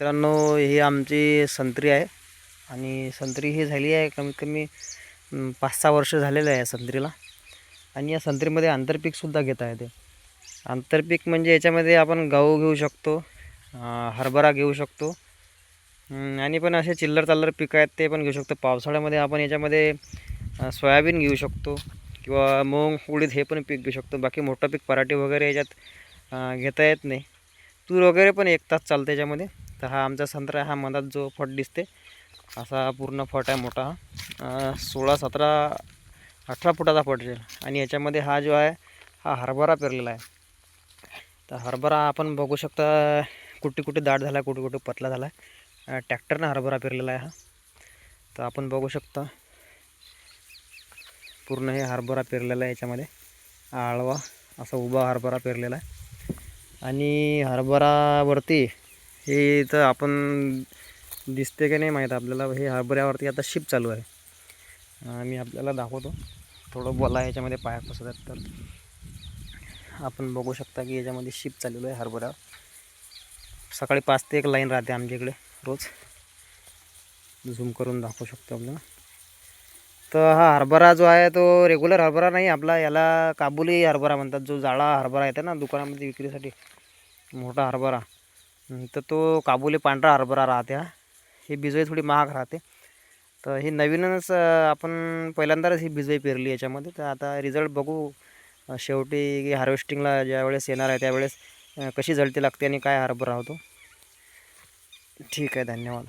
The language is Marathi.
मित्रांनो ही आमची संत्री आहे. आणि संत्री ही झाली आहे कमीत कमी पाच सहा वर्ष झालेलं आहे या संत्रीला. आणि या संत्रीमध्ये आंतरपीकसुद्धा घेता येते. आंतरपीक म्हणजे याच्यामध्ये आपण गहू घेऊ शकतो हरभरा घेऊ शकतो. आणि पण असे चिल्लर चाल्लर पिकं आहेत ते पण घेऊ शकतो. पावसाळ्यामध्ये आपण याच्यामध्ये सोयाबीन घेऊ शकतो किंवा मूग उडीद हे पण पीक घेऊ शकतो. बाकी मोठं पीक पराठी वगैरे याच्यात घेता येत नाही. तूर वगैरे पण एक तास चालतं याच्यामध्ये. तर हा आमचा संत्रा हा मधात जो फट दिसते असा पूर्ण फट आहे मोठा. सोळा सतरा अठरा फुटाचा फट असेल आणि याच्यामध्ये हा जो आहे हा हरभरा पेरलेला आहे. तर हरभरा आपण बघू शकता कुठे कुठे दाट झाला आहे कुठे कुठे पतला झाला. आहे ट्रॅक्टरनं हरभरा पेरलेला आहे हा. तर आपण बघू शकता पूर्ण हे हरभरा पेरलेला आहे याच्यामध्ये. आळवा असा उभा हरभरा पेरलेला आहे. आणि हरभरावरती हे तर आपण दिसते की नाही माहीत आपल्याला. हे हरभऱ्यावरती आता शिप चालू आहे. मी आपल्याला दाखवतो. थोडं बोला याच्यामध्ये पाया पसरत तर. आपण बघू शकता की याच्यामध्ये शिप चाललेलं आहे हरभऱ्यावर सकाळी पाच ते एक लाईन राहते आमच्या इकडे रोज. झूम करून दाखवू शकतो आपल्याला. तर हा हरभरा जो आहे तो रेग्युलर हरभरा नाही आपला याला काबुली हरभरा म्हणतात. जो जाळा हरभरा येते ना दुकानामध्ये विक्रीसाठी. मोठा हरभरा तर तो काबुली पांढरा हरभरा राहते हा. ही बिजवाई थोडी महाग राहते. तर ही नवीनच आपण पहिल्यांदाच ही बिजवाई पेरली याच्यामध्ये. तर आता रिझल्ट बघू शेवटी हार्वेस्टिंगला ज्यावेळेस येणार आहे त्यावेळेस कशी जळती लागते आणि काय हरभरा होतो. ठीक आहे धन्यवाद.